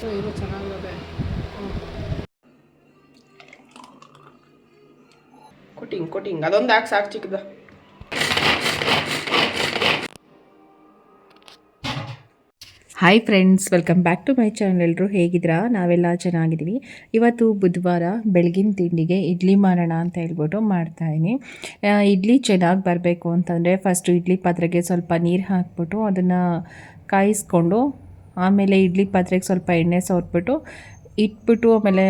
So ಇದು ಚೆನ್ನಾಗಿದೆ. Coating coating. ಅದೊಂದು ಹಾಕಿ ಸಾಕು ಚಿಕ್ಕದ. Hi friends welcome back to my channel ಎಲ್ಲರೂ ಹೇಗಿದ್ದೀರಾ? ನಾವೆಲ್ಲ ಚೆನ್ನಾಗಿದ್ದೀವಿ. ಇವತ್ತು ಬುಧವಾರ ಬೆಳಗಿನ ತಿಂಡಿಗೆ ಇಡ್ಲಿ ಮಾಡೋಣ ಅಂತ ಹೇಳ್ಬಿಟ್ಟು ಮಾಡ್ತಾಯಿದ್ದೀನಿ ಇಡ್ಲಿ ಚೆನ್ನಾಗಿ ಬರಬೇಕು ಅಂತಂದರೆ ಫಸ್ಟು ಇಡ್ಲಿ ಪಾತ್ರೆಗೆ ಸ್ವಲ್ಪ ನೀರು ಹಾಕ್ಬಿಟ್ಟು ಅದನ್ನು ಕಾಯಿಸ್ಕೊಂಡು ಆಮೇಲೆ ಇಡ್ಲಿ ಪಾತ್ರೆಗೆ ಸ್ವಲ್ಪ ಎಣ್ಣೆ ಸವರ್ಬಿಟ್ಟು ಇಟ್ಬಿಟ್ಟು ಆಮೇಲೆ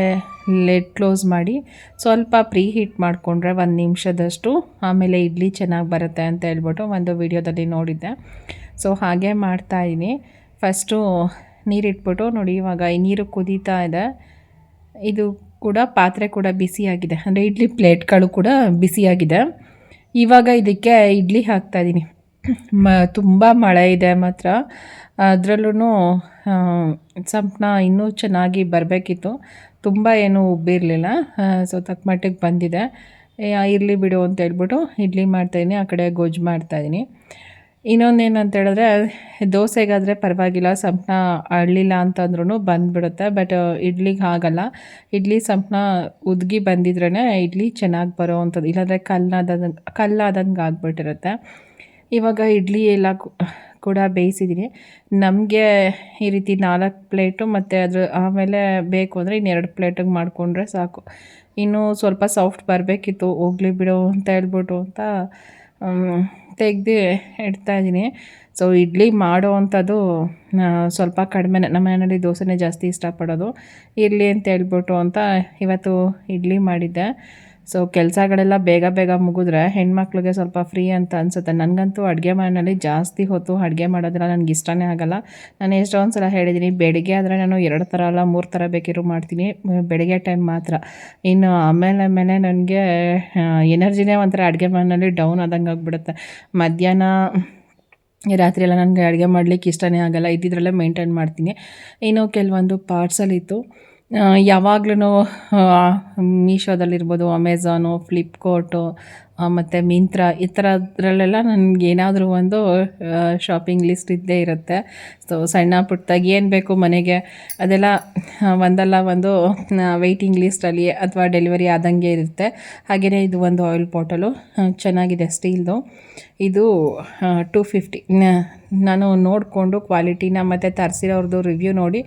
ಲೆಡ್ ಕ್ಲೋಸ್ ಮಾಡಿ ಸ್ವಲ್ಪ ಪ್ರೀ ಹೀಟ್ ಮಾಡಿಕೊಂಡ್ರೆ ಒಂದು ನಿಮಿಷದಷ್ಟು ಆಮೇಲೆ ಇಡ್ಲಿ ಚೆನ್ನಾಗಿ ಬರುತ್ತೆ ಅಂತ ಹೇಳ್ಬಿಟ್ಟು ಒಂದು ವಿಡಿಯೋದಲ್ಲಿ ನೋಡಿದ್ದೆ. ಸೊ, ಹಾಗೆ ಮಾಡ್ತಾಯಿದ್ದೀನಿ ಫಸ್ಟು ನೀರಿಟ್ಬಿಟ್ಟು ನೋಡಿ, ಇವಾಗ ಈ ನೀರು ಕುದೀತಾ ಇದೆ. ಇದು ಕೂಡ ಪಾತ್ರೆ ಕೂಡ ಬಿಸಿಯಾಗಿದೆ. ಅಂದರೆ ಇಡ್ಲಿ ಪ್ಲೇಟ್ಗಳು ಕೂಡ ಬಿಸಿಯಾಗಿದೆ. ಇವಾಗ ಇದಕ್ಕೆ ಇಡ್ಲಿ ಹಾಕ್ತಾಯಿದ್ದೀನಿ ಮ, ತುಂಬ ಮಳೆ ಇದೆ ಮಾತ್ರ. ಅದರಲ್ಲೂ ಸಂಪ್ನ ಇನ್ನೂ ಚೆನ್ನಾಗಿ ಬರಬೇಕಿತ್ತು. ತುಂಬ ಏನೂ ಉಬ್ಬಿರಲಿಲ್ಲ. ಸೊ ತಕ್ಕ ಮಟ್ಟಿಗೆ ಬಂದಿದೆ. ಇರಲಿ ಬಿಡು ಅಂತ ಹೇಳ್ಬಿಟ್ಟು ಇಡ್ಲಿ ಮಾಡ್ತಾಯಿದ್ದೀನಿ ಆ ಕಡೆ ಗೊಜ್ಜು ಮಾಡ್ತಾಯಿದ್ದೀನಿ ಇನ್ನೊಂದೇನಂತ ಹೇಳಿದ್ರೆ, ದೋಸೆಗಾದರೆ ಪರವಾಗಿಲ್ಲ, ಸಂಪ್ನ ಅಳ್ಳಿಲ್ಲ ಅಂತಂದ್ರೂ ಬಂದುಬಿಡುತ್ತೆ ಬಟ್ ಇಡ್ಲಿಗೆ ಆಗಲ್ಲ ಇಡ್ಲಿ ಸಂಪ್ನ ಉದ್ಗಿ ಬಂದಿದ್ರೇ ಇಡ್ಲಿ ಚೆನ್ನಾಗಿ ಬರೋ ಅಂಥದ್ದು, ಇಲ್ಲಾಂದರೆ ಕಲ್ಲಾದಂಗೆ ಕಲ್ಲಾದಂಗೆ ಆಗ್ಬಿಟ್ಟಿರುತ್ತೆ. ಇವಾಗ ಇಡ್ಲಿ ಎಲ್ಲ ಕೂಡ ಬೇಯಿಸಿದ್ದೀನಿ. ನಮಗೆ ಈ ರೀತಿ ನಾಲ್ಕು ಪ್ಲೇಟು ಮತ್ತು ಅದ್ರ ಆಮೇಲೆ ಬೇಕು ಅಂದರೆ ಇನ್ನೆರಡು ಪ್ಲೇಟಿಗೆ ಮಾಡಿಕೊಂಡ್ರೆ ಸಾಕು. ಇನ್ನೂ ಸ್ವಲ್ಪ ಸಾಫ್ಟ್ ಬರಬೇಕಿತ್ತು, ಹೋಗ್ಲಿ ಬಿಡು ಅಂತ ಹೇಳ್ಬಿಟ್ಟು ಅಂತ ತೆಗ್ದು ಇಡ್ತಾಯಿದ್ದೀನಿ ಸೊ ಇಡ್ಲಿ ಮಾಡೋ ಅಂಥದ್ದು ಸ್ವಲ್ಪ ಕಡಿಮೆ ನಮ್ಮ ಮನೆಯಲ್ಲಿ ದೋಸೆನೇ ಜಾಸ್ತಿ ಇಷ್ಟಪಡೋದು. ಇರಲಿ ಅಂತ ಹೇಳ್ಬಿಟ್ಟು ಅಂತ ಇವತ್ತು ಇಡ್ಲಿ ಮಾಡಿದ್ದೆ. ಸೊ ಕೆಲಸಗಳೆಲ್ಲ ಬೇಗ ಬೇಗ ಮುಗಿದ್ರೆ ಹೆಣ್ಮಕ್ಳಿಗೆ ಸ್ವಲ್ಪ ಫ್ರೀ ಅಂತ ಅನಿಸುತ್ತೆ. ನನಗಂತೂ ಅಡುಗೆ ಮನೆಯಲ್ಲಿ ಜಾಸ್ತಿ ಹೊತ್ತು ಅಡುಗೆ ಮಾಡೋದ್ರಲ್ಲಿ ನನಗೆ ಇಷ್ಟನೇ ಆಗಲ್ಲ. ನಾನು ಎಷ್ಟೊಂದು ಸಲ ಹೇಳಿದ್ದೀನಿ, ಬೆಳಿಗ್ಗೆ ಆದರೆ ನಾನು ಎರಡು ಥರ ಅಲ್ಲ, ಮೂರು ಥರ ಬೇಕಿರೋ ಮಾಡ್ತೀನಿ. ಬೆಳಿಗ್ಗೆ ಟೈಮ್ ಮಾತ್ರ. ಇನ್ನು ಆಮೇಲೆ ಆಮೇಲೆ ನನಗೆ ಎನರ್ಜಿನೇ ಒಂಥರ ಅಡುಗೆ ಮನೆಯಲ್ಲಿ ಡೌನ್ ಆದಂಗೆ ಆಗಿಬಿಡುತ್ತೆ. ಮಧ್ಯಾಹ್ನ ರಾತ್ರಿ ಎಲ್ಲ ನನಗೆ ಅಡುಗೆ ಮಾಡಲಿಕ್ಕೆ ಇಷ್ಟನೇ ಆಗಲ್ಲ. ಇದ್ದಿದ್ರಲ್ಲೇ ಮೇಂಟೈನ್ ಮಾಡ್ತೀನಿ. ಇನ್ನು ಕೆಲವೊಂದು ಪಾರ್ಸಲ್ ಇತ್ತು ಯಾವಾಗ್ಲೂ ಮೀಶೋದಲ್ಲಿರ್ಬೋದು ಅಮೆಝಾನು ಫ್ಲಿಪ್ಕಾರ್ಟು ಮತ್ತು ಮಿಂತ್ರ ಈ ಥರದ್ರಲ್ಲೆಲ್ಲ ನನಗೆ ಏನಾದರೂ ಒಂದು ಶಾಪಿಂಗ್ ಲಿಸ್ಟ್ ಇದ್ದೇ ಇರುತ್ತೆ. ಸೊ ಸಣ್ಣ ಪುಟ್ಟದಾಗಿ ಏನು ಬೇಕು ಮನೆಗೆ, ಅದೆಲ್ಲ ಒಂದಲ್ಲ ಒಂದು ವೆಯ್ಟಿಂಗ್ ಲಿಸ್ಟಲ್ಲಿ ಅಥವಾ ಡೆಲಿವರಿ ಆದಂಗೆ ಇರುತ್ತೆ. ಹಾಗೆಯೇ ಇದು ಒಂದು ಆಯಿಲ್ ಬಾಟಲು ಚೆನ್ನಾಗಿದೆ ಸ್ಟೀಲ್ದು ಇದು ಟೂ ಫಿಫ್ಟಿ ನಾನು ನೋಡಿಕೊಂಡು ಕ್ವಾಲಿಟಿನ ಮತ್ತು ತರಿಸಿರೋರ್ದು ರಿವ್ಯೂ ನೋಡಿ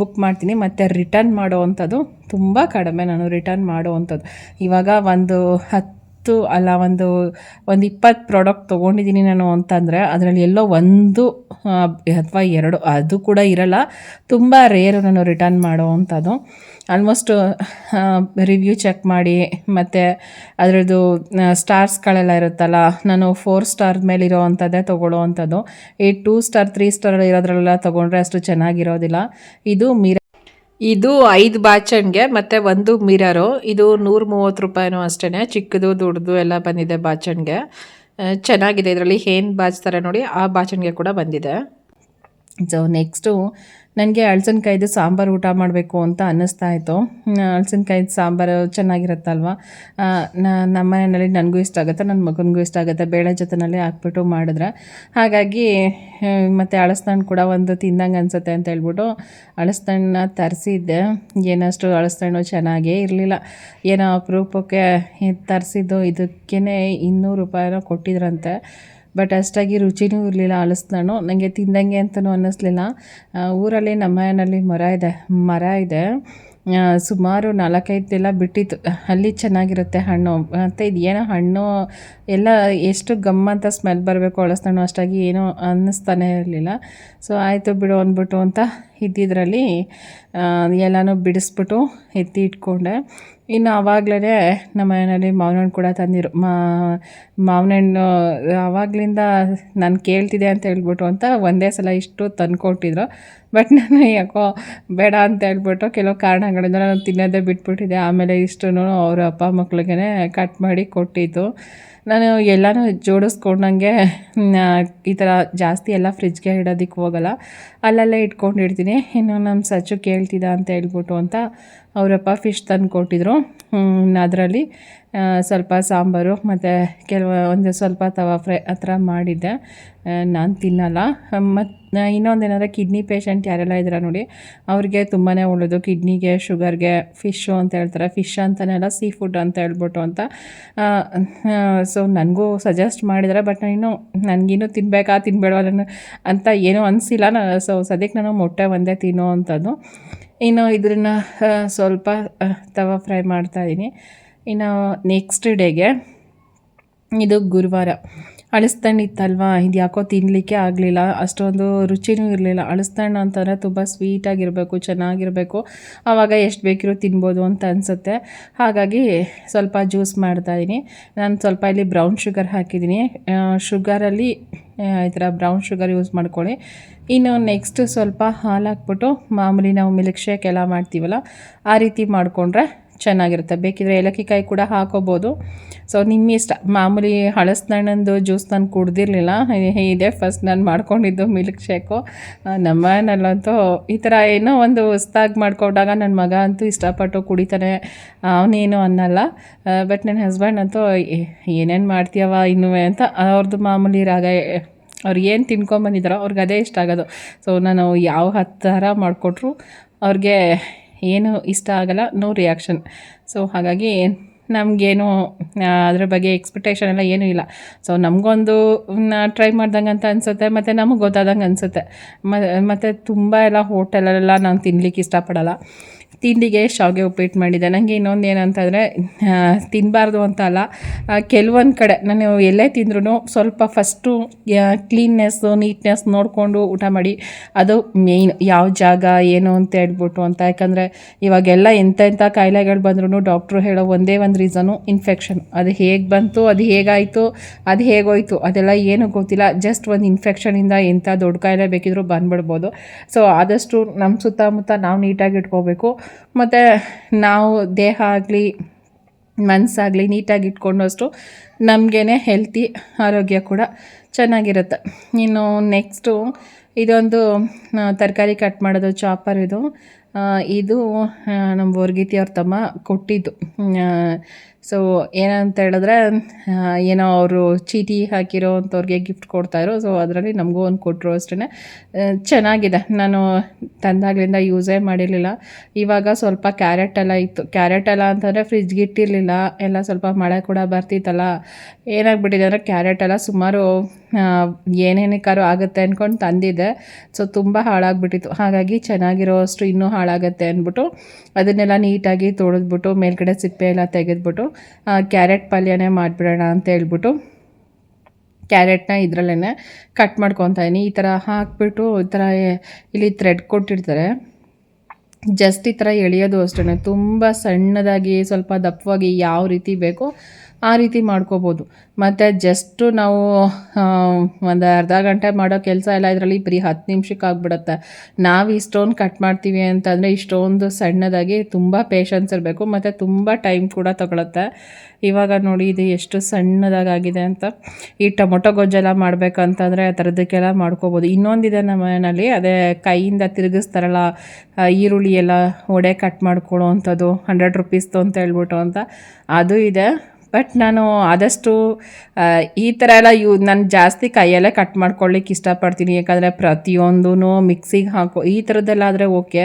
ಬುಕ್ ಮಾಡ್ತೀನಿ. ಮತ್ತು ರಿಟರ್ನ್ ಮಾಡೋವಂಥದ್ದು ತುಂಬ ಕಡಿಮೆ. ನಾನು ರಿಟರ್ನ್ ಮಾಡೋವಂಥದ್ದು ಇವಾಗ ಒಂದು ಹತ್ತು ಅಲ್ಲ ಒಂದು ಒಂದು ಇಪ್ಪತ್ತು ಪ್ರಾಡಕ್ಟ್ ತೊಗೊಂಡಿದ್ದೀನಿ ನಾನು ಅಂತಂದರೆ ಅದರಲ್ಲಿ ಎಲ್ಲೋ ಒಂದು ಅಥವಾ ಎರಡು, ಅದು ಕೂಡ ಇರಲ್ಲ. ತುಂಬ ರೇರ್ ನಾನು ರಿಟರ್ನ್ ಮಾಡೋ ಅಂಥದ್ದು. ಆಲ್ಮೋಸ್ಟ್ ರಿವ್ಯೂ ಚೆಕ್ ಮಾಡಿ, ಮತ್ತು ಅದರದ್ದು ಸ್ಟಾರ್ಸ್ಗಳೆಲ್ಲ ಇರುತ್ತಲ್ಲ, ನಾನು ಫೋರ್ ಸ್ಟಾರ್ ಮೇಲೆ ಇರೋ ಅಂಥದ್ದೇ ತೊಗೊಳ್ಳೋ ಅಂಥದ್ದು. ಈ ಟೂ ಸ್ಟಾರ್ ತ್ರೀ ಸ್ಟಾರ್ ಇರೋದ್ರಲ್ಲೆಲ್ಲ ತೊಗೊಂಡ್ರೆ ಅಷ್ಟು ಚೆನ್ನಾಗಿರೋದಿಲ್ಲ. ಇದು ಮಿರ ಇದು ಐದು ಬಾಚಣಿಗೆ ಮತ್ತು ಒಂದು ಮಿರರು. ಇದು ನೂರ ಮೂವತ್ತು ರೂಪಾಯಿನೂ ಅಷ್ಟೇ ಚಿಕ್ಕದು, ದೊಡ್ಡದು ಎಲ್ಲ ಬಂದಿದೆ ಬಾಚಣಿಗೆ ಚೆನ್ನಾಗಿದೆ. ಇದರಲ್ಲಿ ಏನು ಬಾಚ್ತಾರೆ ನೋಡಿ, ಆ ಬಾಚಣಿಗೆ ಕೂಡ ಬಂದಿದೆ. ಸೊ ನೆಕ್ಸ್ಟು ನನಗೆ ಹಳಸಿನಕಾಯ್ದು ಸಾಂಬಾರು ಊಟ ಮಾಡಬೇಕು ಅಂತ ಅನ್ನಿಸ್ತಾ ಇತ್ತು. ಹಳಸಿನಕಾಯ್ದು ಸಾಂಬಾರು ಚೆನ್ನಾಗಿರುತ್ತಲ್ವ? ನಮ್ಮ ಮನೆಯಲ್ಲಿ ನನಗೂ ಇಷ್ಟ ಆಗುತ್ತೆ ನನ್ನ ಮಗನಿಗೂ ಇಷ್ಟ ಆಗುತ್ತೆ, ಬೇಳೆ ಜೊತೆನಲ್ಲಿ ಹಾಕ್ಬಿಟ್ಟು ಮಾಡಿದ್ರೆ. ಹಾಗಾಗಿ ಮತ್ತು ಹಳಸ್ತಣ್ಣು ಕೂಡ ಒಂದು ತಿಂದಂಗೆ ಅನಿಸುತ್ತೆ ಅಂತ ಹೇಳ್ಬಿಟ್ಟು ಹಳಸ್ತಣ್ಣ ತರಿಸಿದ್ದೆ. ಏನಷ್ಟು ಹಳಸ್ತಣ್ಣು ಚೆನ್ನಾಗೇ ಇರಲಿಲ್ಲ. ಏನೋ ಅಪರೂಪಕ್ಕೆ ತರಿಸಿದ್ದು ಇದಕ್ಕೇ ಇನ್ನೂರು ರೂಪಾಯಿನೋ ಕೊಟ್ಟಿದ್ರಂತೆ. ಬಟ್ ಅಷ್ಟಾಗಿ ರುಚಿನೂ ಇರಲಿಲ್ಲ ನಾನು ನನಗೆ ತಿಂದಂಗೆ ಅಂತಲೂ ಅನ್ನಿಸ್ಲಿಲ್ಲ. ಊರಲ್ಲಿ ನಮ್ಮ ಮನೆಯಲ್ಲಿ ಮರ ಇದೆ ಮರ ಇದೆ. ಸುಮಾರು ನಾಲ್ಕೈದೆಲ್ಲ ಬಿಟ್ಟಿತ್ತು. ಅಲ್ಲಿ ಚೆನ್ನಾಗಿರುತ್ತೆ ಹಣ್ಣು. ಮತ್ತು ಇದು ಏನೋ ಹಣ್ಣು, ಎಲ್ಲ ಎಷ್ಟು ಗಮ್ಮ ಅಂತ ಸ್ಮೆಲ್ ಬರಬೇಕು ಅಳಿಸ್ತಾನೋ ಅಷ್ಟಾಗಿ ಏನೂ ಅನ್ನಿಸ್ತಾನೆ ಇರಲಿಲ್ಲ. ಸೊ ಆಯಿತು ಬಿಡು ಅಂದ್ಬಿಟ್ಟು ಅಂತ ಇದ್ದಿದ್ರಲ್ಲಿ ಎಲ್ಲನೂ ಬಿಡಿಸ್ಬಿಟ್ಟು ಎತ್ತಿ ಇಟ್ಕೊಂಡೆ. ಇನ್ನು ಆವಾಗಲೇ ನಮ್ಮ ಮನೆಯಲ್ಲಿ ಮಾವಿನ ಹಣ್ಣು ಕೂಡ ತಂದಿರು ಮಾವಿನ ಹಣ್ಣು ಆವಾಗಲಿಂದ ನಾನು ಕೇಳ್ತಿದ್ದೆ ಅಂತ ಹೇಳ್ಬಿಟ್ಟು ಅಂತ ಒಂದೇ ಸಲ ಇಷ್ಟು ತಂದುಕೊಟ್ಟಿದ್ರು. ಬಟ್ ನಾನು ಯಾಕೋ ಬೇಡ ಅಂತ ಹೇಳ್ಬಿಟ್ಟು ಕೆಲವು ಕಾರಣಗಳಿಂದ ನಾನು ತಿನ್ನೋದೇ ಬಿಟ್ಬಿಟ್ಟಿದ್ದೆ. ಆಮೇಲೆ ಇಷ್ಟು ಅವ್ರ ಅಪ್ಪ ಮಕ್ಳಿಗೆ ಕಟ್ ಮಾಡಿ ಕೊಟ್ಟಿದ್ದು. ನಾನು ಎಲ್ಲನೂ ಜೋಡಿಸ್ಕೊಂಡಂಗೆ ಈ ಥರ ಜಾಸ್ತಿ ಎಲ್ಲ ಫ್ರಿಜ್ಗೆ ಇಡೋದಕ್ಕೆ ಹೋಗಲ್ಲ. ಅಲ್ಲಲ್ಲೇ ಇಟ್ಕೊಂಡಿರ್ತೀನಿ. ಇನ್ನು ನಮ್ಮ ಸಚ್ಚು ಕೇಳ್ತಿದ್ದ ಅಂತ ಹೇಳ್ಬಿಟ್ಟು ಅಂತ ಅವರಪ್ಪ ಫಿಶ್ ತಂದು ಕೊಟ್ಟಿದ್ರು. ಅದರಲ್ಲಿ ಸ್ವಲ್ಪ ಸಾಂಬಾರು ಮತ್ತು ಕೆಲವು, ಒಂದು ಸ್ವಲ್ಪ ತವಾ ಫ್ರೈ ಆ ಥರ ಮಾಡಿದ್ದೆ. ನಾನು ತಿನ್ನಲ್ಲ. ಮತ್ತು ಇನ್ನೊಂದು ಇನ್ನೊಂದೇನೆಂದರೆ ಕಿಡ್ನಿ ಪೇಷಂಟ್ ಯಾರೆಲ್ಲ ಇದ್ದೀರ ನೋಡಿ, ಅವ್ರಿಗೆ ತುಂಬಾ ಒಳ್ಳೆಯದು ಕಿಡ್ನಿಗೆ ಶುಗರ್ಗೆ ಫಿಶ್ಶು ಅಂತ ಹೇಳ್ತಾರೆ. ಫಿಶ್ ಅಂತಲೇ ಸೀ ಫುಡ್ ಅಂತ ಹೇಳ್ಬಿಟ್ಟು ಅಂತ. ಸೊ ನನಗೂ ಸಜೆಸ್ಟ್ ಮಾಡಿದ್ದಾರೆ ಬಟ್ ನಾನು ನನಗಿನ್ನೂ ತಿನ್ನಬೇಕಾ ತಿನ್ಬೇಡವಾ ಅಂತ ಏನೂ ಅನಿಸಿಲ್ಲ. ನಾನು ಸೊ ಸದ್ಯಕ್ಕೆ ನಾನು ಮೊಟ್ಟೆ ಒಂದೇ ತಿನ್ನೋ ಅಂಥದ್ದು. ಇನ್ನು ಇದನ್ನ ಸ್ವಲ್ಪ ತವಾ ಫ್ರೈ ಮಾಡ್ತಾಯಿದ್ದೀನಿ ಇನ್ನು ನೆಕ್ಸ್ಟ್ ಡೇಗೆ ಇದು ಗುರುವಾರ. ಅಳಸ್ತಣ್ಣು ಇತ್ತಲ್ವಾ ಇದು ಯಾಕೋ ತಿನ್ನಲಿಕ್ಕೆ ಆಗಲಿಲ್ಲ. ಅಷ್ಟೊಂದು ರುಚಿನೂ ಇರಲಿಲ್ಲ. ಅಳಸ್ತಣ್ಣು ಅಂತಂದರೆ ತುಂಬ ಸ್ವೀಟಾಗಿರಬೇಕು ಚೆನ್ನಾಗಿರಬೇಕು. ಆವಾಗ ಎಷ್ಟು ಬೇಕಿರೋ ತಿನ್ಬೋದು ಅಂತ ಅನಿಸುತ್ತೆ. ಹಾಗಾಗಿ ಸ್ವಲ್ಪ ಜ್ಯೂಸ್ ಮಾಡ್ತಾಯಿದ್ದೀನಿ ನಾನು ಸ್ವಲ್ಪ ಇಲ್ಲಿ ಬ್ರೌನ್ ಶುಗರ್ ಹಾಕಿದ್ದೀನಿ. ಶುಗರಲ್ಲಿ ಈ ಥರ ಬ್ರೌನ್ ಶುಗರ್ ಯೂಸ್ ಮಾಡ್ಕೊಳ್ಳಿ. ಇನ್ನು ನೆಕ್ಸ್ಟ್ ಸ್ವಲ್ಪ ಹಾಲು ಹಾಕ್ಬಿಟ್ಟು ಮಾಮೂಲಿ ನಾವು ಮಿಲ್ಕ್ ಶೇಕ್ ಎಲ್ಲ ಮಾಡ್ತೀವಲ್ಲ, ಆ ರೀತಿ ಮಾಡಿಕೊಂಡ್ರೆ ಚೆನ್ನಾಗಿರುತ್ತೆ. ಬೇಕಿದ್ರೆ ಏಲಕ್ಕಿ ಕಾಯಿ ಕೂಡ ಹಾಕೋಬೋದು. ಸೊ ನಿಮ್ಮ ಇಷ್ಟ. ಮಾಮೂಲಿ ಹಳಸ್ನಣ್ಣಂದು ಜ್ಯೂಸ್ ನಾನು ಕುಡ್ದಿರಲಿಲ್ಲ. ಇದೆ. ಫಸ್ಟ್ ನಾನು ಮಾಡ್ಕೊಂಡಿದ್ದು ಮಿಲ್ಕ್ ಶೇಕು ನಮ್ಮ ನಲ್ಲಂತೂ ಈ ಥರ ಏನೋ ಒಂದು ಹೊಸ್ದಾಗಿ ಮಾಡಿಕೊಂಡಾಗ ನನ್ನ ಮಗ ಅಂತೂ ಇಷ್ಟಪಟ್ಟು ಕುಡಿತಾನೆ. ಅವನೇನು ಅನ್ನಲ್ಲ. ಬಟ್ ನನ್ನ ಹಸ್ಬೆಂಡ್ ಅಂತೂ ಏನೇನು ಮಾಡ್ತೀಯವ ಇನ್ನೂ? ಅಂತ ಅವ್ರದ್ದು ಮಾಮೂಲಿ ರಾಗ ಅವ್ರು ಏನು ತಿನ್ಕೊಂಬಂದಿದ್ದಾರೋ ಅವ್ರಿಗೆ ಅದೇ ಇಷ್ಟ ಆಗೋದು. ಸೊ ನಾನು ಯಾವ ಹತ್ತು ಥರ ಮಾಡಿಕೊಟ್ರು ಅವ್ರಿಗೆ ಏನು ಇಷ್ಟ ಆಗಲ್ಲ ನೋ ರಿಯಾಕ್ಷನ್ ಸೊ ಹಾಗಾಗಿ ನಮಗೇನು ಅದ್ರ ಬಗ್ಗೆ ಎಕ್ಸ್ಪೆಕ್ಟೇಷನ್ ಎಲ್ಲ ಏನೂ ಇಲ್ಲ. ಸೊ ನಮಗೊಂದು ಟ್ರೈ ಮಾಡ್ದಂಗೆ ಅಂತ ಅನಿಸುತ್ತೆ, ಮತ್ತು ನಮಗೆ ಗೊತ್ತಾದಂಗೆ ಅನಿಸುತ್ತೆ. ಮತ್ತು ತುಂಬ ಎಲ್ಲ ಹೋಟೆಲಲ್ಲೆಲ್ಲ ನಾನು ತಿನ್ಲಿಕ್ಕೆ ಇಷ್ಟಪಡಲ್ಲ. ತಿಂಡಿಗೆ ಶಾವಿಗೆ ಉಪ್ಪಿಟ್ಟು ಮಾಡಿದ್ದೆ. ನನಗೆ ಇನ್ನೊಂದು ಏನಂತಂದರೆ ತಿನ್ನಬಾರ್ದು ಅಂತ ಅಲ್ಲ. ಕೆಲವೊಂದು ಕಡೆ ನಾನು ಎಲ್ಲೇ ತಿಂದ್ರೂ ಸ್ವಲ್ಪ ಫಸ್ಟು ಕ್ಲೀನ್ನೆಸ್ಸು ನೀಟ್ನೆಸ್ ನೋಡಿಕೊಂಡು ಊಟ ಮಾಡಿ. ಅದು ಮೇಯ್ನ್ ಯಾವ ಜಾಗ, ಏನು ಅಂತ ಹೇಳ್ಬಿಟ್ಟು ಅಂತ. ಯಾಕಂದರೆ, ಇವಾಗೆಲ್ಲ ಎಂಥ ಎಂಥ ಕಾಯಿಲೆಗಳು ಬಂದ್ರೂ ಡಾಕ್ಟ್ರು ಹೇಳೋ ಒಂದೇ ಒಂದು ರೀಸನು ಇನ್ಫೆಕ್ಷನ್ ಅದು ಹೇಗೆ ಬಂತು, ಅದು ಹೇಗಾಯಿತು, ಅದು ಹೇಗೋಯ್ತು, ಅದೆಲ್ಲ ಏನೂ ಗೊತ್ತಿಲ್ಲ. ಜಸ್ಟ್ ಒಂದು ಇನ್ಫೆಕ್ಷನಿಂದ ಎಂಥ ದೊಡ್ಡ ಕಾಯಿಲೆ ಬೇಕಿದ್ರೂ ಬಂದ್ಬಿಡ್ಬೋದು. ಸೊ ಆದಷ್ಟು ನಮ್ಮ ಸುತ್ತಮುತ್ತ ನಾವು ನೀಟಾಗಿ ಇಟ್ಕೋಬೇಕು. ಮತ್ತು ನಾವು ದೇಹ ಆಗಲಿ ಮನಸ್ಸಾಗಲಿ ನೀಟಾಗಿ ಇಟ್ಕೊಂಡಷ್ಟು ನಮಗೇ ಹೆಲ್ತಿ ಆರೋಗ್ಯ ಕೂಡ ಚೆನ್ನಾಗಿರುತ್ತೆ. ಇನ್ನು ನೆಕ್ಸ್ಟು ಇದೊಂದು ತರಕಾರಿ ಕಟ್ ಮಾಡೋದು ಚಾಪರ್ ಇದು. ಇದು ನಮ್ಮ ವರ್ಗೀತಿ ಅವ್ರ ತಮ್ಮ ಕೊಟ್ಟಿದ್ದು. ಸೊ ಏನಂತ ಹೇಳಿದ್ರೆ ಏನೋ ಅವರು ಚೀಟಿ ಹಾಕಿರೋ ಅಂಥವ್ರಿಗೆ ಗಿಫ್ಟ್ ಕೊಡ್ತಾಯಿರೋ ಸೊ ಅದರಲ್ಲಿ ನಮಗೂ ಒಂದು ಕೊಟ್ಟರು ಅಷ್ಟೇ ಚೆನ್ನಾಗಿದೆ. ನಾನು ತಂದಾಗಲಿಂದ ಯೂಸೇ ಮಾಡಿರಲಿಲ್ಲ. ಇವಾಗ ಸ್ವಲ್ಪ ಕ್ಯಾರೆಟ್ ಎಲ್ಲ ಇತ್ತು. ಕ್ಯಾರೆಟ್ ಎಲ್ಲ ಅಂತಂದರೆ ಫ್ರಿಜ್ಗೆ ಇಟ್ಟಿರಲಿಲ್ಲ. ಎಲ್ಲ ಸ್ವಲ್ಪ ಮಳೆ ಕೂಡ ಬರ್ತಿತ್ತಲ್ಲ. ಏನಾಗ್ಬಿಟ್ಟಿದೆ ಅಂದರೆ ಕ್ಯಾರೆಟ್ ಎಲ್ಲ ಸುಮಾರು ಏನೇನಕ್ಕಾರು ಆಗುತ್ತೆ ಅಂದ್ಕೊಂಡು ತಂದಿದ್ದೆ. ಸೊ ತುಂಬ ಹಾಳಾಗ್ಬಿಟ್ಟಿತ್ತು. ಹಾಗಾಗಿ ಚೆನ್ನಾಗಿರೋ ಅಷ್ಟು ಇನ್ನೂ ಹಾಳಾಗುತ್ತೆ ಅಂದ್ಬಿಟ್ಟು, ಅದನ್ನೆಲ್ಲ ನೀಟಾಗಿ ತೊಳೆದ್ಬಿಟ್ಟು, ಮೇಲ್ಗಡೆ ಸಿಪ್ಪೆ ಎಲ್ಲ ತೆಗೆದ್ಬಿಟ್ಟು ಕ್ಯಾರೆಟ್ ಪಲ್ಯನೇ ಮಾಡಿಬಿಡೋಣ ಅಂತ ಹೇಳ್ಬಿಟ್ಟು ಕ್ಯಾರೆಟ್ನ ಇದರಲ್ಲೇ ಕಟ್ ಮಾಡ್ಕೊತಾಯಿನಿ ಈ ಥರ ಹಾಕ್ಬಿಟ್ಟು ಈ ಥರ ಇಲ್ಲಿ ಥ್ರೆಡ್ ಕೊಟ್ಟಿರ್ತಾರೆ. ಜಸ್ಟ್ ಈ ಥರ ಎಳೆಯೋದು ಅಷ್ಟೇ ತುಂಬ ಸಣ್ಣದಾಗಿ, ಸ್ವಲ್ಪ ದಪ್ಪವಾಗಿ ಯಾವ ರೀತಿ ಬೇಕೋ ಆ ರೀತಿ ಮಾಡ್ಕೋಬೋದು. ಮತ್ತು ಜಸ್ಟು ನಾವು ಒಂದು ಅರ್ಧ ಗಂಟೆ ಮಾಡೋ ಕೆಲಸ ಎಲ್ಲ ಇದರಲ್ಲಿ ಬರೀ ಹತ್ತು ನಿಮಿಷಕ್ಕೆ ಆಗಿಬಿಡುತ್ತೆ. ನಾವು ಇಷ್ಟೊಂದು ಕಟ್ ಮಾಡ್ತೀವಿ ಅಂತಂದರೆ ಇಷ್ಟೊಂದು ಸಣ್ಣದಾಗಿ ತುಂಬ ಪೇಷನ್ಸ್ ಇರಬೇಕು. ಮತ್ತು ತುಂಬ ಟೈಮ್ ಕೂಡ ತಗೊಳುತ್ತೆ. ಇವಾಗ ನೋಡಿ ಇದು ಎಷ್ಟು ಸಣ್ಣದಾಗಿದೆ ಅಂತ. ಈ ಟೊಮೊಟೊ ಗೊಜ್ಜೆಲ್ಲ ಮಾಡಬೇಕಂತಂದರೆ ಆ ಥರದಕ್ಕೆಲ್ಲ ಮಾಡ್ಕೋಬೋದು. ಇನ್ನೊಂದಿದೆ ನಮ್ಮ ಮನೆಯಲ್ಲಿ, ಅದೇ ಕೈಯಿಂದ ತಿರುಗಿಸ್ತಾರಲ್ಲ ಈರುಳ್ಳಿ ಎಲ್ಲ ಒಡೆ ಕಟ್ ಮಾಡ್ಕೊಳ್ಳೋ ಅಂಥದ್ದು ಹಂಡ್ರೆಡ್ ರುಪೀಸ್ದು ಅಂತ ಹೇಳ್ಬಿಟ್ಟು ಅಂತ. ಅದು ಇದೆ. ಬಟ್ ನಾನು ಆದಷ್ಟು ಈ ಥರ ಎಲ್ಲ ಯೂ, ನಾನು ಜಾಸ್ತಿ ಕೈಯಲ್ಲೇ ಕಟ್ ಮಾಡ್ಕೊಳ್ಳಿಕ್ಕೆ ಇಷ್ಟಪಡ್ತೀನಿ. ಯಾಕಂದರೆ ಪ್ರತಿಯೊಂದೂ ಮಿಕ್ಸಿಗೆ ಹಾಕೋ, ಈ ಥರದ್ದೆಲ್ಲ ಆದರೆ ಓಕೆ.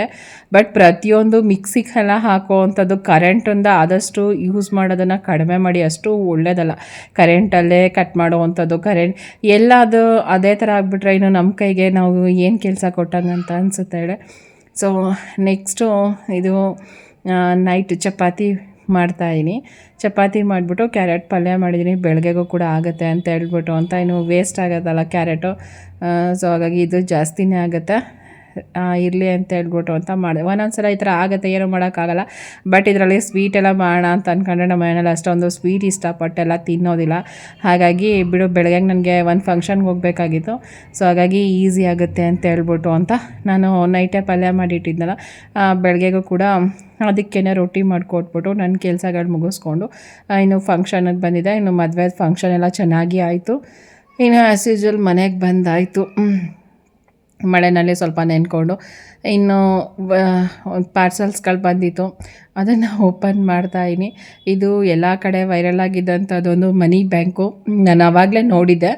ಬಟ್ ಪ್ರತಿಯೊಂದು ಮಿಕ್ಸಿಗೆಲ್ಲ ಹಾಕೋ ಅಂಥದ್ದು ಕರೆಂಟಿಂದ ಆದಷ್ಟು ಯೂಸ್ ಮಾಡೋದನ್ನು ಕಡಿಮೆ ಮಾಡಿ, ಅಷ್ಟು ಒಳ್ಳೆಯದಲ್ಲ ಕರೆಂಟಲ್ಲೇ ಕಟ್ ಮಾಡುವಂಥದ್ದು, ಕರೆಂಟ್ ಎಲ್ಲ ಅದು ಅದೇ ಥರ ಆಗಿಬಿಟ್ರೆ ಇನ್ನು ನಮ್ಮ ಕೈಗೆ ನಾವು ಏನು ಕೆಲಸ ಕೊಟ್ಟಂಗೆ ಅಂತ ಅನಿಸುತ್ತೆ ಹೇಳಿ. ಸೊ ನೆಕ್ಸ್ಟು ಇದು ನೈಟ್ ಚಪಾತಿ ಮಾಡ್ತಾಯಿದ್ದೀನಿ ಚಪಾತಿ ಮಾಡಿಬಿಟ್ಟು ಕ್ಯಾರೆಟ್ ಪಲ್ಯ ಮಾಡಿದ್ದೀನಿ ಬೆಳಗ್ಗೆಗೂ ಕೂಡ ಆಗುತ್ತೆ ಅಂತ ಹೇಳ್ಬಿಟ್ಟು ಅಂತ ಇನ್ನು ವೇಸ್ಟ್ ಆಗೋದಲ್ಲ ಕ್ಯಾರೆಟು. ಸೊ ಹಾಗಾಗಿ ಇದು ಜಾಸ್ತಿನೇ ಆಗುತ್ತೆ. ಇರಲಿ ಅಂತ ಹೇಳ್ಬಿಟ್ಟು ಅಂತ ಮಾಡಿದೆ. ಒಂದೊಂದು ಸಲ ಈ ಥರ ಆಗುತ್ತೆ, ಏನೂ ಮಾಡೋಕ್ಕಾಗಲ್ಲ. ಬಟ್ ಇದರಲ್ಲಿ ಸ್ವೀಟ್ ಎಲ್ಲ ಮಾಡೋಣ ಅಂತ ಅಂದ್ಕೊಂಡ್ರೆ ನಮ್ಮ ಮನೇಲಿ ಅಷ್ಟೊಂದು ಸ್ವೀಟ್ ಇಷ್ಟಪಟ್ಟೆಲ್ಲ ತಿನ್ನೋದಿಲ್ಲ. ಹಾಗಾಗಿ ಬಿಡು ಬೆಳಗ್ಗೆ ನನಗೆ ಒಂದು ಫಂಕ್ಷನ್ಗೆ ಹೋಗಬೇಕಾಗಿತ್ತು. ಸೊ ಹಾಗಾಗಿ ಈಸಿ ಆಗುತ್ತೆ ಅಂತ ಹೇಳ್ಬಿಟ್ಟು ಅಂತ ನಾನು ನೈಟೇ ಪಲ್ಯ ಮಾಡಿಟ್ಟಿದ್ನಲ್ಲ ಬೆಳಗ್ಗೆಗೂ ಕೂಡ ಅದಕ್ಕೇನೆ ರೊಟ್ಟಿ ಮಾಡಿಕೊಟ್ಬಿಟ್ಟು ನನ್ನ ಕೆಲಸಗಳು ಮುಗಿಸ್ಕೊಂಡು ಇನ್ನು ಫಂಕ್ಷನಿಗೆ ಬಂದಿದೆ ಇನ್ನು ಮದುವೆ ಫಂಕ್ಷನ್ ಎಲ್ಲ ಚೆನ್ನಾಗಿ ಆಯಿತು. ಇನ್ನು ಆ್ಯಸ್ ಯೂಸ್ವಲ್ ಮನೆಗೆ ಬಂದಾಯಿತು. ಮಳೆನಲ್ಲಿ ಸ್ವಲ್ಪ ನೆನ್ಕೊಂಡು ಇನ್ನು ಪಾರ್ಸಲ್ಸ್ಗಳು ಬಂದಿತ್ತು. ಅದನ್ನು ಓಪನ್ ಮಾಡ್ತಾಯಿನಿ ಇದು ಎಲ್ಲ ಕಡೆ ವೈರಲ್ ಆಗಿದ್ದಂಥದ್ದೊಂದು ಮನಿ ಬ್ಯಾಂಕು ನಾನು ಆವಾಗಲೇ ನೋಡಿದ್ದೆ.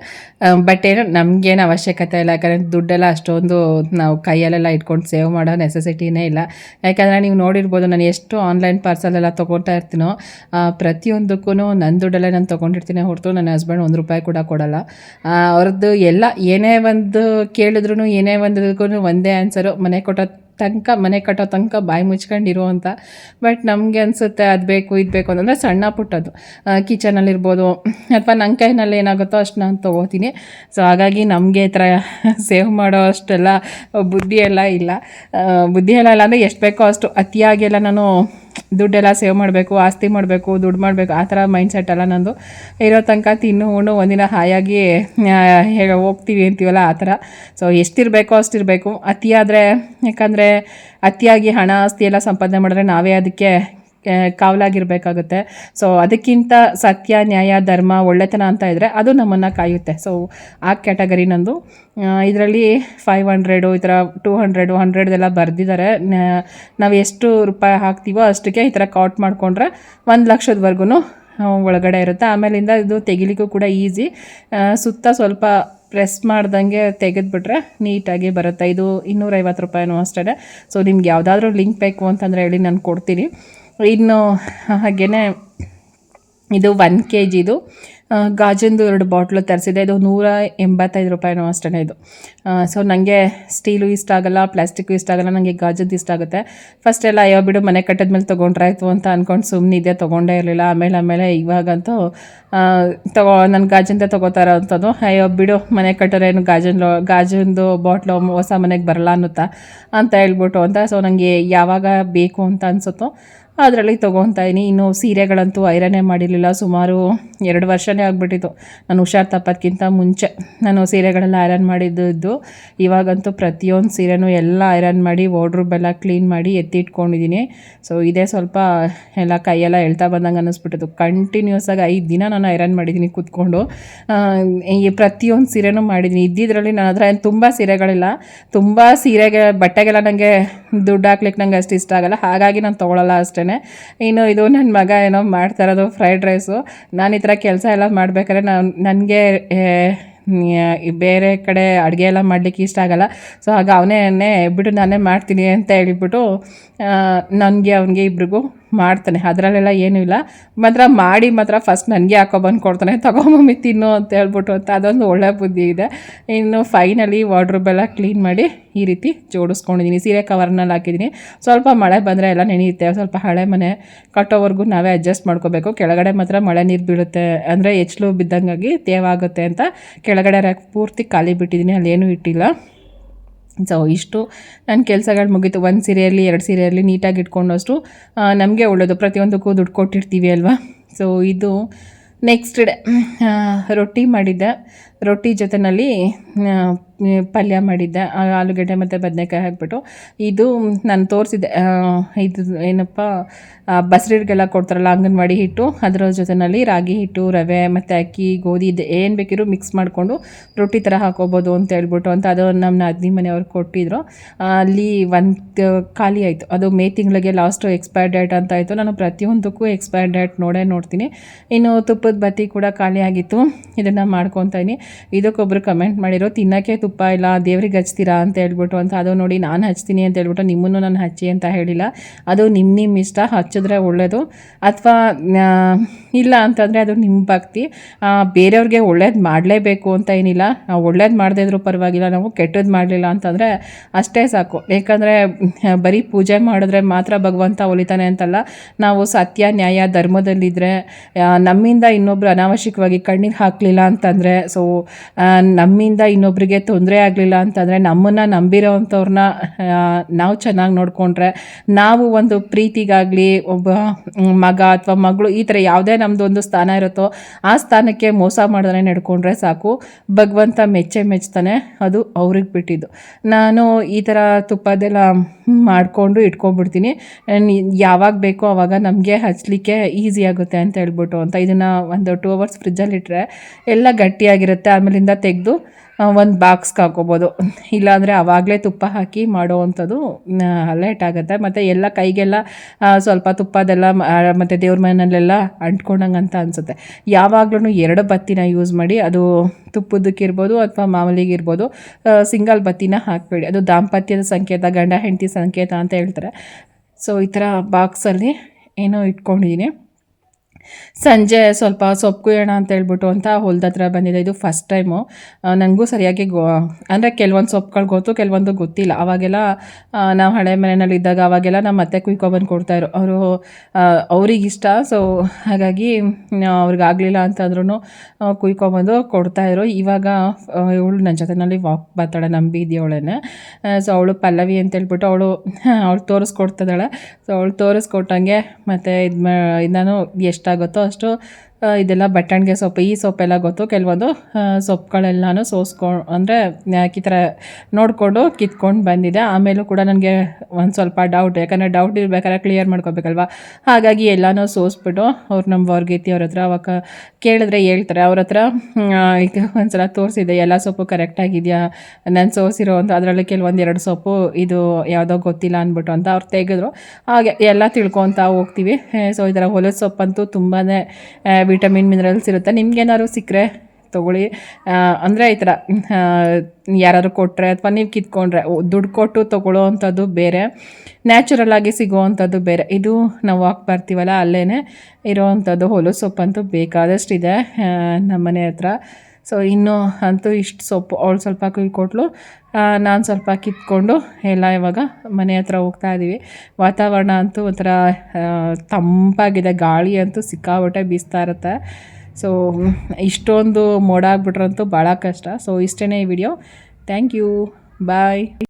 ಬಟ್ ಏನೋ ನಮಗೇನು ಅವಶ್ಯಕತೆ ಇಲ್ಲ. ಯಾಕಂದರೆ ದುಡ್ಡೆಲ್ಲ ಅಷ್ಟೊಂದು ನಾವು ಕೈಯಲ್ಲೆಲ್ಲ ಇಟ್ಕೊಂಡು ಸೇವ್ ಮಾಡೋ ನೆಸೆಸಿಟಿನೇ ಇಲ್ಲ. ಯಾಕಂದರೆ ನೀವು ನೋಡಿರ್ಬೋದು, ನಾನು ಎಷ್ಟು ಆನ್ಲೈನ್ ಪಾರ್ಸಲೆಲ್ಲ ತೊಗೊಳ್ತಾ ಇರ್ತೀನೋ ಪ್ರತಿಯೊಂದಕ್ಕೂ ನನ್ನ ದುಡ್ಡಲ್ಲೇ ನಾನು ತೊಗೊಂಡಿರ್ತೀನಿ. ಹೊರತು ನನ್ನ ಹಸ್ಬೆಂಡ್ ಒಂದು ರೂಪಾಯಿ ಕೂಡ ಕೊಡಲ್ಲ. ಅವ್ರದ್ದು ಎಲ್ಲ ಏನೇ ಒಂದು ಕೇಳಿದ್ರು ಏನೇ ಒಂದಕ್ಕೂ ಒಂದೇ ಆನ್ಸರು ಮನೆ ಕೊಟ್ಟೋ হঠাৎ ತನಕ, ಮನೆ ಕಟ್ಟೋ ತನಕ ಬಾಯಿ ಮುಚ್ಕೊಂಡಿರುವಂಥ ಬಟ್ ನಮಗೆ ಅನಿಸುತ್ತೆ ಅದು ಬೇಕು, ಇದು ಬೇಕು ಅಂತಂದರೆ ಸಣ್ಣ ಪುಟ್ಟದು ಕಿಚನಲ್ಲಿರ್ಬೋದು ಅಥವಾ ನನ್ನ ಕೈನಲ್ಲಿ ಏನಾಗುತ್ತೋ ಅಷ್ಟು ನಾನು ತೊಗೋತೀನಿ. ಸೊ ಹಾಗಾಗಿ ನಮಗೆ ಈ ಥರ ಸೇವ್ ಮಾಡೋ ಅಷ್ಟೆಲ್ಲ ಬುದ್ಧಿ ಎಲ್ಲ ಇಲ್ಲ. ಬುದ್ಧಿ ಎಲ್ಲ ಇಲ್ಲ ಅಂದರೆ ಎಷ್ಟು ಬೇಕೋ ಅಷ್ಟು ಅತಿಯಾಗೆಲ್ಲ ನಾನು ದುಡ್ಡೆಲ್ಲ ಸೇವ್ ಮಾಡಬೇಕು, ಆಸ್ತಿ ಮಾಡಬೇಕು, ದುಡ್ಡು ಮಾಡಬೇಕು, ಆ ಥರ ಮೈಂಡ್ ಸೆಟ್ ಎಲ್ಲ ನಂದು ಇರೋ ತನಕ ತಿನ್ನು ಉಣ್ಣು ಒಂದಿನ ಹಾಯಾಗಿ ಹೇಗೆ ಹೋಗ್ತೀವಿ ಅಂತೀವಲ್ಲ ಆ ಥರ. ಸೊ ಎಷ್ಟಿರಬೇಕೋ ಅಷ್ಟಿರಬೇಕು ಅತಿಯಾದರೆ, ಯಾಕಂದರೆ ಅತಿಯಾಗಿ ಹಣ, ಆಸ್ತಿ ಎಲ್ಲ ಸಂಪಾದನೆ ಮಾಡಿದ್ರೆ ನಾವೇ ಅದಕ್ಕೆ ಕಾವಲಾಗಿರಬೇಕಾಗುತ್ತೆ. ಸೊ ಅದಕ್ಕಿಂತ ಸತ್ಯ, ನ್ಯಾಯ, ಧರ್ಮ ಒಳ್ಳೆತನ ಅಂತ ಇದ್ದರೆ ಅದು ನಮ್ಮನ್ನು ಕಾಯುತ್ತೆ. ಸೊ ಆ ಕ್ಯಾಟಗರಿ ನಂದು. ಇದರಲ್ಲಿ ಫೈವ್ ಹಂಡ್ರೆಡು ಈ ಥರ ಟೂ ಹಂಡ್ರೆಡು ಹಂಡ್ರೆಡ್ದೆಲ್ಲ ಬರೆದಿದ್ದಾರೆ ನಾವು ಎಷ್ಟು ರೂಪಾಯಿ ಹಾಕ್ತೀವೋ ಅಷ್ಟಕ್ಕೆ ಈ ಥರ ಕೌಟ್ ಮಾಡಿಕೊಂಡ್ರೆ ಒಂದು ಲಕ್ಷದವರೆಗೂ ಒಳಗಡೆ ಇರುತ್ತೆ. ಆಮೇಲಿಂದ ಇದು ತೆಗಿಲಿಕ್ಕೂ ಕೂಡ ಈಸಿ ಸುತ್ತ ಸ್ವಲ್ಪ ಪ್ರೆಸ್ ಮಾಡ್ದಂಗೆ ತೆಗೆದುಬಿಟ್ರೆ ನೀಟಾಗಿ ಬರುತ್ತೆ. ಇದು ಇನ್ನೂರೈವತ್ತು ರೂಪಾಯಿನೂ ಅಷ್ಟೇ ಸೊ ನಿಮ್ಗೆ ಯಾವುದಾದ್ರೂ ಲಿಂಕ್ ಬೇಕು ಅಂತಂದರೆ ಹೇಳಿ ನಾನು ಕೊಡ್ತೀನಿ. ಇನ್ನು ಹಾಗೆಯೇ ಇದು ಒನ್ ಕೆ ಜಿದು ಗಾಜಂದು ಎರಡು ಬಾಟ್ಲು ತರಿಸಿದೆ. ಇದು ನೂರ ಎಂಬತ್ತೈದು ರೂಪಾಯಿನೂ ಅಷ್ಟೇ ಇದು. ಸೊ ನನಗೆ ಸ್ಟೀಲು ಇಷ್ಟ ಆಗಲ್ಲ ಪ್ಲಾಸ್ಟಿಕ್ಕು ಇಷ್ಟ ಆಗಲ್ಲ ನನಗೆ ಗಾಜದ್ದು ಇಷ್ಟ ಆಗುತ್ತೆ. ಫಸ್ಟ್ ಎಲ್ಲ, ಅಯ್ಯೋ ಬಿಡು, ಮನೆ ಕಟ್ಟಿದ ಮೇಲೆ ತೊಗೊಂಡ್ರಾಯ್ತು ಅಂತ ಅಂದ್ಕೊಂಡು ಇದೆ ತೊಗೊಂಡೇ ಇರಲಿಲ್ಲ. ಆಮೇಲೆ ಆಮೇಲೆ ಇವಾಗಂತೂ ತಗೋ ನನ್ನ ಗಾಜಿಂದ ತೊಗೋತಾರ ಅಂಥದ್ದು. ಅಯ್ಯೋ ಬಿಡು, ಮನೆ ಕಟ್ಟೋರು ಏನು ಗಾಜನ್ ಗಾಜಿಂದು ಬಾಟ್ಲು ಹೊಸ ಮನೆಗೆ ಬರಲ್ಲ ಅನ್ನುತ್ತಾ ಅಂತ ಹೇಳ್ಬಿಟ್ಟು ಅಂತ. ಸೊ ನನಗೆ ಯಾವಾಗ ಬೇಕು ಅಂತ ಅನಿಸುತ್ತೋ. ಅದರಲ್ಲಿ ತೊಗೊತಾ ಇದೀನಿ. ಇನ್ನು ಸೀರೆಗಳಂತೂ ಐರನ್ನೇ ಮಾಡಿರಲಿಲ್ಲ. ಸುಮಾರು ಎರಡು ವರ್ಷನೇ ಆಗಿಬಿಟ್ಟಿತ್ತು. ನಾನು ಹುಷಾರು ತಪ್ಪೋದಕ್ಕಿಂತ ಮುಂಚೆ ನಾನು ಸೀರೆಗಳೆಲ್ಲ ಐರನ್ ಮಾಡಿದ್ದು ಇವಾಗಂತೂ ಪ್ರತಿಯೊಂದು ಸೀರೆನೂ ಎಲ್ಲ ಐರನ್ ಮಾಡಿ ವಾರ್ಡ್ರೂಬೆಲ್ಲ ಕ್ಲೀನ್ ಮಾಡಿ ಎತ್ತಿಟ್ಕೊಂಡಿದ್ದೀನಿ ಸೊ ಇದೇ ಸ್ವಲ್ಪ ಎಲ್ಲ ಕೈಯೆಲ್ಲ ಹೇಳ್ತಾ ಬಂದಂಗೆ ಅನ್ನಿಸ್ಬಿಟ್ಟಿತ್ತು. ಕಂಟಿನ್ಯೂಸ್ ಆಗಿ ಐದು ದಿನ ನಾನು ಐರನ್ ಮಾಡಿದ್ದೀನಿ ಕೂತ್ಕೊಂಡು. ಈ ಪ್ರತಿಯೊಂದು ಸೀರೆನೂ ಮಾಡಿದ್ದೀನಿ ಇದ್ದಿದ್ರಲ್ಲಿ ನಾನು ಅದರ ಏನು ತುಂಬ ಸೀರೆಗಳಿಲ್ಲ. ತುಂಬ ಸೀರೆಗೆ, ಬಟ್ಟೆಗೆಲ್ಲ ನನಗೆ ದುಡ್ಡು ಹಾಕ್ಲಿಕ್ಕೆ ನಂಗೆ ಅಷ್ಟು ಇಷ್ಟ ಆಗಲ್ಲ. ಹಾಗಾಗಿ ನಾನು ತೊಗೊಳಲ್ಲ ಅಷ್ಟೇ ಇನ್ನು ಇದು ನನ್ನ ಮಗ ಏನೋ ಮಾಡ್ತಾ ಇರೋದು ಫ್ರೈಡ್ ರೈಸು ನಾನು ಈ ಥರ ಕೆಲಸ ಎಲ್ಲ ಮಾಡಬೇಕಾದ್ರೆ ನಾನು, ನನಗೆ ಬೇರೆ ಕಡೆ ಅಡುಗೆ ಎಲ್ಲ ಮಾಡಲಿಕ್ಕೆ ಇಷ್ಟ ಆಗಲ್ಲ. ಸೊ ಹಾಗೆ ಅವನೇ ಬಿಡು, ನಾನೇ ಮಾಡ್ತೀನಿ ಅಂತ ಹೇಳಿಬಿಟ್ಟು ನನಗೆ, ಅವನಿಗೆ ಇಬ್ರಿಗೂ ಮಾಡ್ತಾನೆ. ಅದರಲ್ಲೆಲ್ಲ ಏನೂ ಇಲ್ಲ. ಮಾತ್ರ ಮಾಡಿ ಮಾತ್ರ ಫಸ್ಟ್ ನನಗೆ ಹಾಕೊಬಂದು ಕೊಡ್ತಾನೆ ತಗೊಂಬಮ್ಮಿ ತಿನ್ನು ಅಂತ ಹೇಳ್ಬಿಟ್ಟು ಅಂತ ಅದೊಂದು ಒಳ್ಳೆ ಬುದ್ಧಿ ಇದೆ. ಇನ್ನು ಫೈನಲಿ ವಾರ್ಡ್ರೋಬೆಲ್ಲ ಕ್ಲೀನ್ ಮಾಡಿ ಈ ರೀತಿ ಜೋಡಿಸ್ಕೊಂಡಿದ್ದೀನಿ. ಸೀರೆ ಕವರ್ನಲ್ಲಿ ಹಾಕಿದ್ದೀನಿ. ಸ್ವಲ್ಪ ಮಳೆ ಬಂದರೆ ಎಲ್ಲ ನೆನೆಯುತ್ತೆ. ಸ್ವಲ್ಪ ಹಳೆ ಮನೆ ಕಟ್ಟೋವರೆಗೂ ನಾವೇ ಅಡ್ಜಸ್ಟ್ ಮಾಡ್ಕೋಬೇಕು. ಕೆಳಗಡೆ ಮಾತ್ರ ಮಳೆ ನೀರು ಬೀಳುತ್ತೆ. ಅಂದರೆ ಎಚ್ಲು ಬಿದ್ದಂಗಾಗಿ ತೇವಾಗುತ್ತೆ ಅಂತ ಕೆಳಗಡೆ ರ್ಯಾಕ್ ಪೂರ್ತಿ ಖಾಲಿ ಬಿಟ್ಟಿದ್ದೀನಿ ಅಲ್ಲೇನೂ ಇಟ್ಟಿಲ್ಲ. ಸೊ ಇಷ್ಟು ನನ್ನ ಕೆಲಸಗಳು ಮುಗೀತು. ಒಂದು ಸೀರೆಯಲ್ಲಿ, ಎರಡು ಸೀರೆಯಲ್ಲಿ ನೀಟಾಗಿ ಇಟ್ಕೊಂಡಷ್ಟು ನಮಗೆ ಒಳ್ಳೆಯದು ಪ್ರತಿಯೊಂದಕ್ಕೂ ದುಡ್ಡು ಕೊಟ್ಟಿರ್ತೀವಿ ಅಲ್ವಾ? ಸೊ ಇದು ನೆಕ್ಸ್ಟ್ ಡೇ ರೊಟ್ಟಿ ಮಾಡಿದ್ದೆ. ರೊಟ್ಟಿ ಜೊತೆಯಲ್ಲಿ ಪಲ್ಯ ಮಾಡಿದ್ದೆ. ಆಲೂಗಡ್ಡೆ ಮತ್ತು ಬದನೆಕಾಯಿ ಹಾಕ್ಬಿಟ್ಟು. ಇದು ನಾನು ತೋರಿಸಿದ್ದೆ ಇದು ಏನಪ್ಪ ಬಸ್ರಿಗೆಲ್ಲ ಕೊಡ್ತಾರಲ್ಲ, ಅಂಗನವಾಡಿ ಹಿಟ್ಟು. ಅದರ ಜೊತೆಯಲ್ಲಿ ರಾಗಿ ಹಿಟ್ಟು, ರವೆ ಮತ್ತು ಅಕ್ಕಿ, ಗೋಧಿ ಇದು ಏನು ಬೇಕಿರೋ ಮಿಕ್ಸ್ ಮಾಡಿಕೊಂಡು ರೊಟ್ಟಿ ಥರ ಹಾಕೋಬೋದು ಅಂತ ಹೇಳ್ಬಿಟ್ಟು ಅಂತ ಅದು ನಮ್ಮ ನಾದಿನಿ ಮನೆಯವ್ರು ಕೊಟ್ಟಿದ್ರು. ಅಲ್ಲಿ ಒಂದು ಖಾಲಿ ಆಯಿತು. ಅದು ಮೇ ತಿಂಗಳಿಗೆ ಲಾಸ್ಟು ಎಕ್ಸ್ಪೈರ್ ಡೇಟ್ ಅಂತ ಆಯಿತು. ನಾನು ಪ್ರತಿಯೊಂದಕ್ಕೂ ಎಕ್ಸ್ಪೈರ್ ಡೇಟ್ ನೋಡೇ ನೋಡ್ತೀನಿ. ಇನ್ನು ತುಪ್ಪದ ಬತ್ತಿ ಕೂಡ ಖಾಲಿ ಆಗಿತ್ತು. ಇದನ್ನು ಮಾಡ್ಕೊತೀನಿ ಇದೀನಿ. ಇದಕ್ಕೊಬ್ರು ಕಮೆಂಟ್ ಮಾಡಿರೋ, ತಿನ್ನೋಕ್ಕೆ ತುಪ್ಪ ಇಲ್ಲ, ದೇವ್ರಿಗೆ ಹಚ್ತೀರಾ ಅಂತ ಹೇಳ್ಬಿಟ್ಟು ಅಂತ ಅದು ನೋಡಿ ನಾನು ಹಚ್ತೀನಿ ಅಂತ ಹೇಳ್ಬಿಟ್ಟು ನಿಮ್ಮನ್ನು ನಾನು ಹಚ್ಚಿ ಅಂತ ಹೇಳಿಲ್ಲ. ಅದು ನಿಮ್ಮ ನಿಮ್ಮ ಇಷ್ಟ, ಹಚ್ಚಿದ್ರೆ ಒಳ್ಳೆಯದು ಅಥವಾ ಇಲ್ಲ ಅಂತಂದರೆ ಅದು ನಿಮ್ಮ ಭಕ್ತಿ. ಬೇರೆಯವ್ರಿಗೆ ಒಳ್ಳೇದು ಮಾಡಲೇಬೇಕು ಅಂತ ಏನಿಲ್ಲ. ಒಳ್ಳೇದು ಮಾಡದೇ ಇದ್ರೂ ಪರವಾಗಿಲ್ಲ, ನಾವು ಕೆಟ್ಟದ್ದು ಮಾಡಲಿಲ್ಲ ಅಂತಂದರೆ ಅಷ್ಟೇ ಸಾಕು. ಏಕೆಂದರೆ ಬರೀ ಪೂಜೆ ಮಾಡಿದ್ರೆ ಮಾತ್ರ ಭಗವಂತ ಒಲಿತಾನೆ ಅಂತಲ್ಲ. ನಾವು ಸತ್ಯ, ನ್ಯಾಯ ಧರ್ಮದಲ್ಲಿದ್ದರೆ ನಮ್ಮಿಂದ ಇನ್ನೊಬ್ರು ಅನಾವಶ್ಯಕವಾಗಿ ಕಣ್ಣಿಗೆ ಹಾಕಲಿಲ್ಲ ಅಂತಂದರೆ ಸೊ ನಮ್ಮಿಂದ ಇನ್ನೊಬ್ರಿಗೆ ತೊಂದರೆ ಆಗಲಿಲ್ಲ ಅಂತಂದರೆ, ನಮ್ಮನ್ನು ನಂಬಿರೋ ಅಂಥವ್ರನ್ನ ನಾವು ಚೆನ್ನಾಗಿ ನೋಡಿಕೊಂಡ್ರೆ, ನಾವು ಒಂದು ಪ್ರೀತಿಗಾಗಲಿ, ಒಬ್ಬ ಮಗ ಅಥವಾ ಮಗಳು ಈ ಥರ ಯಾವುದೇ ನಮ್ಮದು ಒಂದು ಸ್ಥಾನ ಇರುತ್ತೋ, ಆ ಸ್ಥಾನಕ್ಕೆ ಮೋಸ ಮಾಡ್ದೇ ನಡ್ಕೊಂಡ್ರೆ ಸಾಕು. ಭಗವಂತ ಮೆಚ್ಚೆ ಮೆಚ್ತಾನೆ ಅದು ಅವ್ರಿಗೆ ಬಿಟ್ಟಿದ್ದು. ನಾನು ಈ ಥರ ತುಪ್ಪದೆಲ್ಲ ಮಾಡಿಕೊಂಡು ಇಟ್ಕೊಂಡ್ಬಿಡ್ತೀನಿ. ಯಾವಾಗ ಬೇಕೋ ಆವಾಗ ನಮಗೆ ಹಚ್ಚಲಿಕ್ಕೆ ಈಸಿ ಆಗುತ್ತೆ ಅಂತ ಹೇಳ್ಬಿಟ್ಟು ಅಂತ ಇದನ್ನು ಒಂದು ಟೂ ಅವರ್ಸ್ ಫ್ರಿಜ್ಜಲ್ಲಿ ಇಟ್ಟರೆ ಎಲ್ಲ ಗಟ್ಟಿಯಾಗಿರುತ್ತೆ. ಆಮೇಲಿಂದ ತೆಗೆದು ಒಂದು ಬಾಕ್ಸ್ಗೆ ಹಾಕೋಬೋದು. ಇಲ್ಲಾಂದರೆ ಆವಾಗಲೇ ತುಪ್ಪ ಹಾಕಿ ಮಾಡೋವಂಥದ್ದು ಲೇಟ್ ಆಗುತ್ತೆ. ಮತ್ತು ಎಲ್ಲ ಕೈಗೆಲ್ಲ ಸ್ವಲ್ಪ ಸ್ವಲ್ಪ ತುಪ್ಪದೆಲ್ಲ ಮತ್ತು ದೇವ್ರ ಮನೆಯಲ್ಲೆಲ್ಲ ಅಂಟ್ಕೊಂಡಂಗೆ ಅಂತ ಅನಿಸುತ್ತೆ. ಯಾವಾಗಲೂ ಎರಡು ಬತ್ತಿನ ಯೂಸ್ ಮಾಡಿ, ಅದು ತುಪ್ಪದಕ್ಕಿರ್ಬೋದು ಅಥವಾ ಮಾಮೂಲಿಗಿರ್ಬೋದು ಸಿಂಗಲ್ ಬತ್ತಿನ ಹಾಕಬೇಡಿ. ಅದು ದಾಂಪತ್ಯದ ಸಂಕೇತ, ಗಂಡ ಹೆಂಡತಿ ಸಂಕೇತ ಅಂತ ಹೇಳ್ತಾರೆ. ಸೊ ಈ ಥರ ಬಾಕ್ಸಲ್ಲಿ ಏನೋ ಇಟ್ಕೊಂಡಿದ್ದೀನಿ. ಸಂಜೆ ಸ್ವಲ್ಪ ಸೊಪ್ಪು ಕುಯ್ಯೋಣ ಅಂತ ಹೇಳ್ಬಿಟ್ಟು ಅಂತ ಹೊಲ್ದ ಹತ್ರ ಬಂದಿದೆ. ಇದು ಫಸ್ಟ್ ಟೈಮು ನನಗೂ ಸರಿಯಾಗಿ ಗೊ, ಅಂದರೆ ಕೆಲವೊಂದು ಸೊಪ್ಪುಗಳು ಗೊತ್ತು, ಕೆಲವೊಂದು ಗೊತ್ತಿಲ್ಲ. ಅವಾಗೆಲ್ಲ ನಾವು ಹಳೆ ಮನೆಯಲ್ಲಿ ಇದ್ದಾಗ ಅವಾಗೆಲ್ಲ ನಮ್ಮ ಅತ್ತೆ ಕುಯ್ಕೊಬಂದು ಕೊಡ್ತಾಯಿದ್ರು ಅವರು ಅವ್ರಿಗಿಷ್ಟ ಸೊ ಹಾಗಾಗಿ ಅವ್ರಿಗಾಗಲಿಲ್ಲ ಅಂತಂದ್ರೂ ಕುಯ್ಕೊಬಂದು ಕೊಡ್ತಾಯಿದ್ರು ಇವಾಗ ಇವಳು ನನ್ನ ಜೊತೆನಲ್ಲಿ ವಾಕ್ ಬರ್ತಾಳೆ ನಂಬಿ ಇದೆಯವಳೇನೆ ಸೊ ಅವಳು ಪಲ್ಲವಿ ಅಂತ ಹೇಳ್ಬಿಟ್ಟು ಅವಳು ಅವಳು ತೋರಿಸ್ಕೊಡ್ತಿದ್ದಾಳೆ. ಸೊ ಅವಳು ತೋರಿಸ್ಕೊಟ್ಟಂಗೆ ಮತ್ತು ಇದು ನಾನು ಎಷ್ಟಾಗುತ್ತೋ ಅಷ್ಟು ಇದೆಲ್ಲ ಬಟ್ಟಣಿಗೆ ಸೊಪ್ಪು, ಈ ಸೊಪ್ಪೆಲ್ಲ ಗೊತ್ತು ಕೆಲವೊಂದು ಸೊಪ್ಪುಗಳೆಲ್ಲನೂ ಸೋಸ್ಕೊ, ಅಂದರೆ ಈ ಥರ ನೋಡಿಕೊಂಡು ಕಿತ್ಕೊಂಡು ಬಂದಿದೆ. ಆಮೇಲೂ ಕೂಡ ನನಗೆ ಒಂದು ಸ್ವಲ್ಪ ಡೌಟ್ ಯಾಕಂದರೆ ಡೌಟ್ ಇರಬೇಕಾದ್ರೆ ಕ್ಲಿಯರ್ ಮಾಡ್ಕೋಬೇಕಲ್ವ? ಹಾಗಾಗಿ ಎಲ್ಲನೂ ಸೋಸ್ಬಿಟ್ಟು ಅವ್ರು ನಮ್ಮ ವರ್ಗೀತಿ ಅವ್ರ ಹತ್ರ ಅವಾಗ ಕೇಳಿದ್ರೆ ಹೇಳ್ತಾರೆ. ಅವ್ರ ಹತ್ರ ಈಗ ಒಂದು ಸಲ ತೋರಿಸಿದೆ, ಎಲ್ಲ ಸೊಪ್ಪು ಕರೆಕ್ಟಾಗಿದೆಯಾ ನಾನು ಸೋಸಿರೋ ಅಂತ, ಅದರಲ್ಲಿ ಕೆಲವೊಂದು ಎರಡು ಸೊಪ್ಪು ಇದು ಯಾವುದೋ ಗೊತ್ತಿಲ್ಲ ಅಂದ್ಬಿಟ್ಟು ಅಂತ ಅವ್ರು ತೆಗೆದ್ರು. ಹಾಗೆ ಎಲ್ಲ ತಿಳ್ಕೊತಾ ಹೋಗ್ತೀವಿ. ಸೊ ಈ ಥರ ಹೊಲದ ಸೊಪ್ಪಂತೂ ತುಂಬಾ ವಿಟಮಿನ್ ಮಿನರಲ್ಸ್ ಇರುತ್ತೆ. ನಿಮ್ಗೇನಾದ್ರು ಸಿಕ್ಕರೆ ತೊಗೊಳ್ಳಿ. ಅಂದರೆ ಈ ಥರ ಯಾರಾದ್ರು ಕೊಟ್ಟರೆ ಅಥವಾ ನೀವು ಕಿತ್ಕೊಂಡ್ರೆ ದುಡ್ಡು ಕೊಟ್ಟು ತೊಗೊಳ್ಳೋ ಅಂಥದ್ದು ಬೇರೆ. ನ್ಯಾಚುರಲ್ ಆಗಿ ಸಿಗೋವಂಥದ್ದು ಬೇರೆ. ಇದು ನಾವು ವಾಕ್ ಬರ್ತೀವಲ್ಲ ಅಲ್ಲೇ ಇರೋವಂಥದ್ದು ಹೊಲಸೊಪ್ಪಂತೂ ಬೇಕಾದಷ್ಟಿದೆ ನಮ್ಮ ಮನೆ ಹತ್ರ. ಸೊ ಇನ್ನು ಅಂತೂ ಇಷ್ಟು ಸೊಪ್ಪು ಅವಳು ಸ್ವಲ್ಪ ಕುಯ್ಕೊಟ್ಲು ನಾನು ಸ್ವಲ್ಪ ಕಿತ್ಕೊಂಡು ಎಲ್ಲ ಇವಾಗ ಮನೆ ಹತ್ರ ಹೋಗ್ತಾ ಇದ್ದೀವಿ ವಾತಾವರಣ ಅಂತೂ ಒಂಥರ ತಂಪಾಗಿದೆ. ಗಾಳಿ ಅಂತೂ ಸಿಕ್ಕಾಬಟ್ಟೆ ಬೀಸ್ತಾ ಇರುತ್ತೆ. ಸೊ, ಇಷ್ಟೊಂದು ಮೋಡ ಆಗ್ಬಿಟ್ರಂತೂ ಭಾಳ ಕಷ್ಟ. ಸೊ ಇಷ್ಟೇ ಈ ವಿಡಿಯೋ ಥ್ಯಾಂಕ್ ಯು ಬಾಯ್